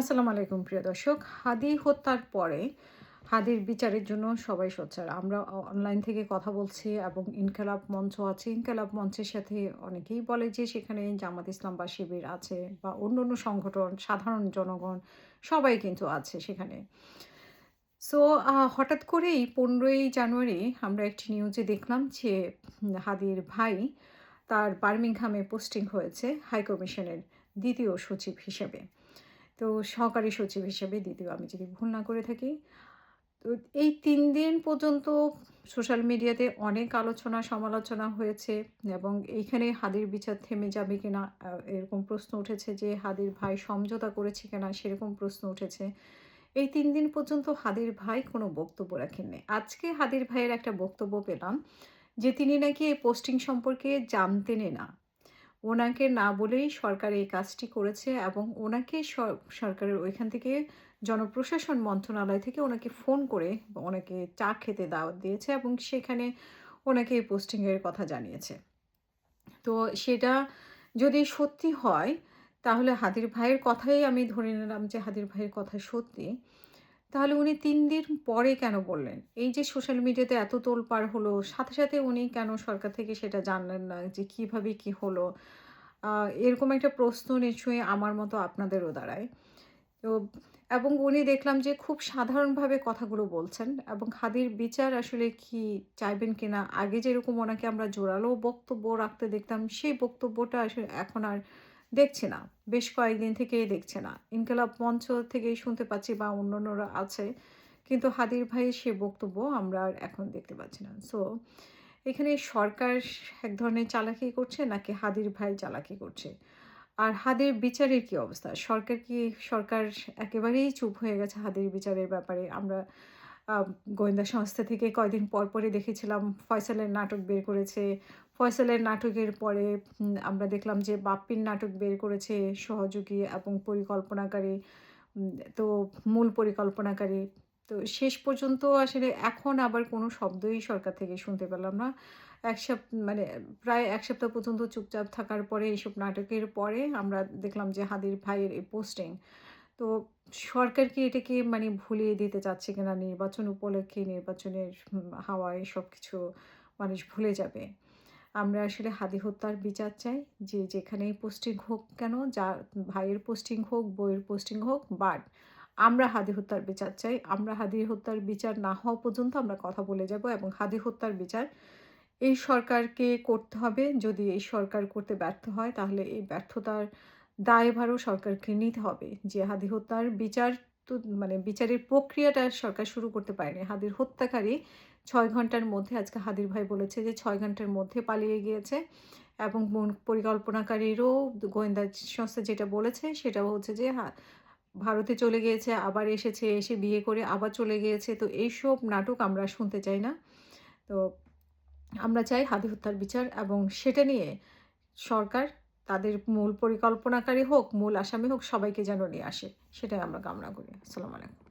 আসসালামু আলাইকুম, প্রিয় দর্শক। হাদি হত্যার পরে হাদির বিচারের জন্য সবাই সোচ্চার। আমরা অনলাইন থেকে কথা বলছি এবং ইনকালাব মঞ্চ আছে। ইনকালাব মঞ্চের সাথে অনেকেই বলে যে সেখানে জামাত ইসলাম বা শিবির আছে বা অন্য অন্য সংগঠন, সাধারণ জনগণ সবাই কিন্তু আছে সেখানে। সো হঠাৎ করেই পনেরোই জানুয়ারি আমরা একটি নিউজে দেখলাম যে হাদির ভাই তার বার্মিংহামে পোস্টিং হয়েছে হাইকমিশনের দ্বিতীয় সচিব হিসেবে। তো সহকারী সচিব হিসেবে দ্বিতীয় আমি যদি ভুল না করে থাকি, তো এই তিন দিন পর্যন্ত সোশ্যাল মিডিয়াতে অনেক আলোচনা, সমালোচনা হয়েছে এবং এইখানে হাদির বিচার থেমে যাবে কিনা এরকম প্রশ্ন উঠেছে যে হাদির ভাই সমঝোতা করেছে কিনা, সেরকম প্রশ্ন উঠেছে। এই তিন দিন পর্যন্ত হাদির ভাই কোনো বক্তব্য রাখেননি। আজকে হাদির ভাইয়ের একটা বক্তব্য পেলাম যে তিনি নাকি এই পোস্টিং সম্পর্কে জানতেনই না। ওনাকে না বলেই সরকার এই কাজটি করেছে এবং ওনাকে সর- সরকারের ওইখান থেকে জনপ্রশাসন মন্ত্রণালয় থেকে ওনাকে ফোন করে ওনাকে চা খেতে দাওয়াত দিয়েছে এবং সেখানে ওনাকে এই পোস্টিংয়ের কথা জানিয়েছে। তো সেটা যদি সত্যি হয়, তাহলে হাদির ভাইয়ের কথাই আমি ধরে নিলাম যে হাদির ভাইয়ের কথা সত্যি। তাহলে উনি তিন দিন পরে কেন বললেন? এই যে সোশ্যাল মিডিয়াতে এত তোলপাড় হলো, সাথে সাথে উনি কেন সরকার থেকে সেটা জানলেন না যে কীভাবে কি হলো? এরকম একটা প্রশ্ন নিশ্চয়ই আমার মতো আপনাদেরও দাঁড়ায়। তো, এবং উনি দেখলাম যে খুব সাধারণভাবে কথাগুলো বলছেন এবং খাদির বিচার আসলে কি চাইবেন কিনা? আগে যেরকম ওনাকে আমরা জোরালো বক্তব্য রাখতে দেখতাম, সেই বক্তব্যটা আসলে এখন আর দেখছি না। বেশ কয়েকদিন থেকেই দেখছে না। ইনকালাব মঞ্চ থেকেই শুনতে পাচ্ছি বা অন্যান্যরা আছে। কিন্তু হাদির ভাইয়ের সে বক্তব্য আমরা এখন দেখতে পাচ্ছি না। সো এখানে সরকার এক ধরনের চালাকি করছে নাকি হাদির ভাই চালাকি করছে? আর হাদের বিচারের কি অবস্থা? সরকার কি, সরকার একেবারেই চুপ হয়ে গেছে হাদের বিচারের ব্যাপারে? আমরা গোয়েন্দা সংস্থা থেকে কয়দিন পর পরে দেখেছিলাম ফয়সালের নাটক বের করেছে ফয়সালের নাটকের পরে আমরা দেখলাম যে বাপ্পির নাটক বের করেছে সহযোগী এবং পরিকল্পনাকারী তো মূল পরিকল্পনাকারী। তো শেষ পর্যন্ত আসলে এখন আবার কোনো শব্দই সরকার থেকে শুনতে পেলাম না। এক সপ্তাহ মানে প্রায় এক সপ্তাহ পর্যন্ত চুপচাপ থাকার পরে এইসব নাটকের পরে আমরা দেখলাম যে হাদির ভাইয়ের এই পোস্টিং। তো সরকার কি এটাকে মানে ভুলিয়ে দিতে চাচ্ছে কিনা, নির্বাচন উপলক্ষে নির্বাচনের হাওয়ায় সব কিছু মানুষ ভুলে যাবে? আমরা আসলে হাদি হত্যার বিচার চাই। যে যেখানেই পোস্টিং হোক কেন যা ভাইয়ের পোস্টিং হোক বইয়ের পোস্টিং হোক বাট আমরা হাদি হত্যার বিচার চাই। আমরা হাদি হত্যার বিচার না হওয়া পর্যন্ত আমরা কথা বলে যাব এবং হাদি হত্যার বিচার এই সরকারকে করতে হবে। যদি এই সরকার করতে ব্যর্থ হয়, তাহলে এই ব্যর্থতার দায়ভারও সরকারকে নিতে হবে। যে হাদি হত্যার বিচার মানে বিচারের প্রক্রিয়াটা সরকার শুরু করতে পারেনি। হাদির হত্যাকারী ছয় ঘণ্টার মধ্যে, আজকে হাদির ভাই বলেছে যে ছয় ঘণ্টার মধ্যে পালিয়ে গিয়েছে এবং পরিকল্পনাকারীরও গোয়েন্দা সংস্থা যেটা বলেছে সেটা হচ্ছে যে ভারতে চলে গিয়েছে, আবার এসেছে, এসে বিয়ে করে আবার চলে গিয়েছে। তো এইসব নাটক আমরা শুনতে চাই না। তো আমরা চাই হাদি হত্যার বিচার এবং সেটা নিয়ে সরকার তাদের মূল পরিকল্পনাকারী হোক, মূল আসামি হোক, সবাইকে যেন নিয়ে আসে, সেটাই আমরা কামনা করি। আসসালামু আলাইকুম।